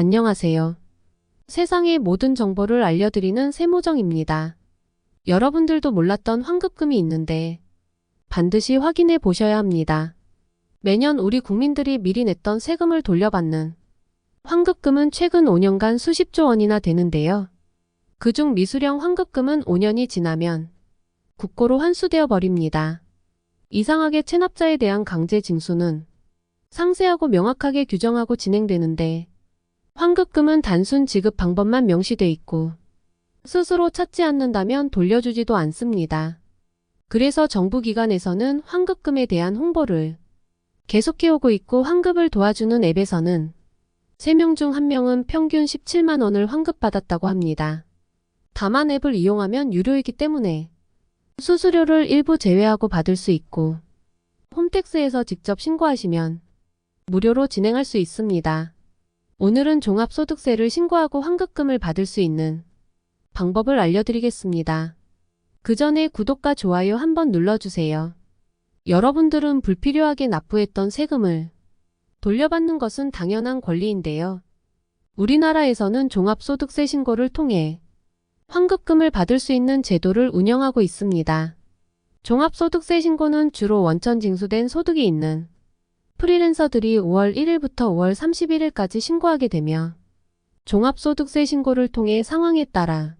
안녕하세요. 세상의 모든 정보를 알려드리는 세모정입니다. 여러분들도 몰랐던 환급금이 있는데 반드시 확인해 보셔야 합니다. 매년 우리 국민들이 미리 냈던 세금을 돌려받는 환급금은 최근 5년간 수십조 원이나 되는데요. 그중 미수령 환급금은 5년이 지나면 국고로 환수되어 버립니다. 이상하게 체납자에 대한 강제 징수는 상세하고 명확하게 규정하고 진행되는데 환급금은 단순 지급 방법만 명시돼 있고 스스로 찾지 않는다면 돌려주지도 않습니다. 그래서 정부 기관에서는 환급금에 대한 홍보를 계속해오고 있고 환급을 도와주는 앱에서는 3명 중 1명은 평균 17만 원을 환급받았다고 합니다. 다만 앱을 이용하면 유료이기 때문에 수수료를 일부 제외하고 받을 수 있고 홈택스에서 직접 신고하시면 무료로 진행할 수 있습니다. 오늘은 종합소득세를 신고하고 환급금을 받을 수 있는 방법을 알려드리겠습니다. 그 전에 구독과 좋아요 한번 눌러주세요. 여러분들은 불필요하게 납부했던 세금을 돌려받는 것은 당연한 권리인데요. 우리나라에서는 종합소득세 신고를 통해 환급금을 받을 수 있는 제도를 운영하고 있습니다. 종합소득세 신고는 주로 원천 징수된 소득이 있는 프리랜서들이 5월 1일부터 5월 31일까지 신고하게 되며 종합소득세 신고를 통해 상황에 따라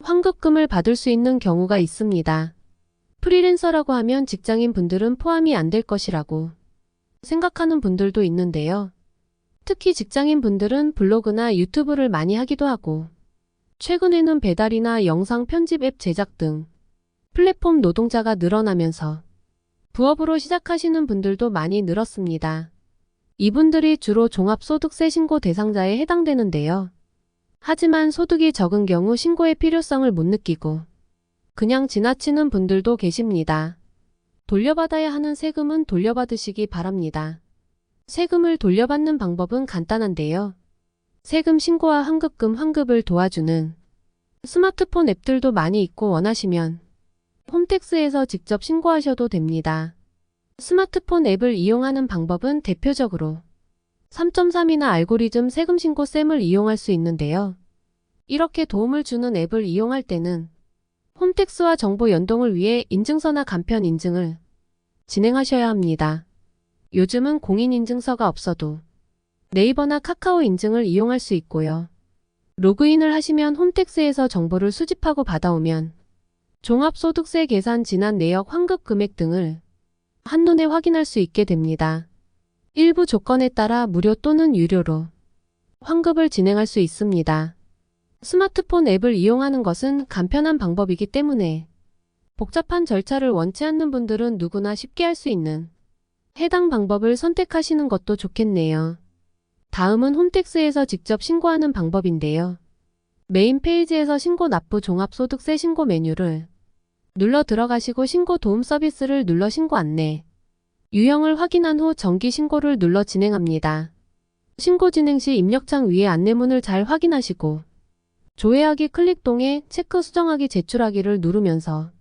환급금을 받을 수 있는 경우가 있습니다. 프리랜서라고 하면 직장인 분들은 포함이 안 될 것이라고 생각하는 분들도 있는데요. 특히 직장인 분들은 블로그나 유튜브를 많이 하기도 하고 최근에는 배달이나 영상 편집 앱 제작 등 플랫폼 노동자가 늘어나면서 부업으로 시작하시는 분들도 많이 늘었습니다. 이분들이 주로 종합소득세 신고 대상자에 해당되는데요. 하지만 소득이 적은 경우 신고의 필요성을 못 느끼고 그냥 지나치는 분들도 계십니다. 돌려받아야 하는 세금은 돌려받으시기 바랍니다. 세금을 돌려받는 방법은 간단한데요. 세금 신고와 환급금 환급을 도와주는 스마트폰 앱들도 많이 있고 원하시면 홈택스에서 직접 신고하셔도 됩니다. 스마트폰 앱을 이용하는 방법은 대표적으로 3.3이나 알고리즘 세금 신고 셈을 이용할 수 있는데요. 이렇게 도움을 주는 앱을 이용할 때는 홈택스와 정보 연동을 위해 인증서나 간편 인증을 진행하셔야 합니다. 요즘은 공인인증서가 없어도 네이버나 카카오 인증을 이용할 수 있고요. 로그인을 하시면 홈택스에서 정보를 수집하고 받아오면 종합소득세 계산 지난 내역 환급 금액 등을 한눈에 확인할 수 있게 됩니다. 일부 조건에 따라 무료 또는 유료로 환급을 진행할 수 있습니다. 스마트폰 앱을 이용하는 것은 간편한 방법이기 때문에 복잡한 절차를 원치 않는 분들은 누구나 쉽게 할 수 있는 해당 방법을 선택하시는 것도 좋겠네요. 다음은 홈택스에서 직접 신고하는 방법인데요. 메인 페이지에서 신고 납부 종합소득세 신고 메뉴를 눌러 들어가시고 신고 도움 서비스를 눌러 신고 안내. 유형을 확인한 후 정기 신고를 눌러 진행합니다. 신고 진행 시 입력창 위에 안내문을 잘 확인하시고 조회하기 클릭 동에 체크 수정하기 제출하기를 누르면서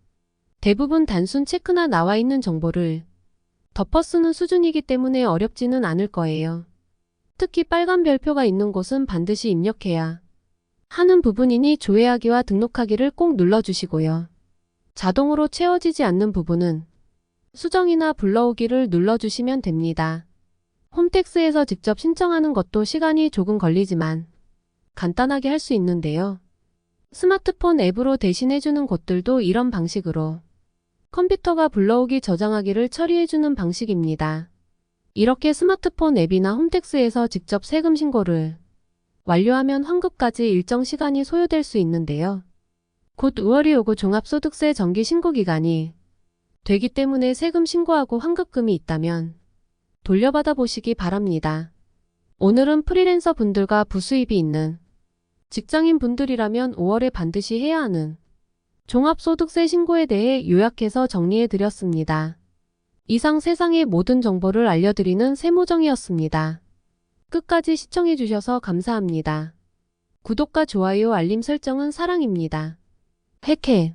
대부분 단순 체크나 나와 있는 정보를 덮어쓰는 수준이기 때문에 어렵지는 않을 거예요. 특히 빨간 별표가 있는 곳은 반드시 입력해야 하는 부분이니 조회하기와 등록하기를 꼭 눌러주시고요. 자동으로 채워지지 않는 부분은 수정이나 불러오기를 눌러주시면 됩니다. 홈택스에서 직접 신청하는 것도 시간이 조금 걸리지만 간단하게 할 수 있는데요. 스마트폰 앱으로 대신해주는 곳들도 이런 방식으로 컴퓨터가 불러오기 저장하기를 처리해주는 방식입니다. 이렇게 스마트폰 앱이나 홈택스에서 직접 세금 신고를 완료하면 환급까지 일정 시간이 소요될 수 있는데요. 곧 5월이 오고 종합소득세 정기 신고 기간이 되기 때문에 세금 신고하고 환급금이 있다면 돌려받아 보시기 바랍니다. 오늘은 프리랜서 분들과 부수입이 있는 직장인 분들이라면 5월에 반드시 해야 하는 종합소득세 신고에 대해 요약해서 정리해 드렸습니다. 이상 세상의 모든 정보를 알려드리는 세모정이었습니다. 끝까지 시청해 주셔서 감사합니다. 구독과 좋아요 알림 설정은 사랑입니다. 핵해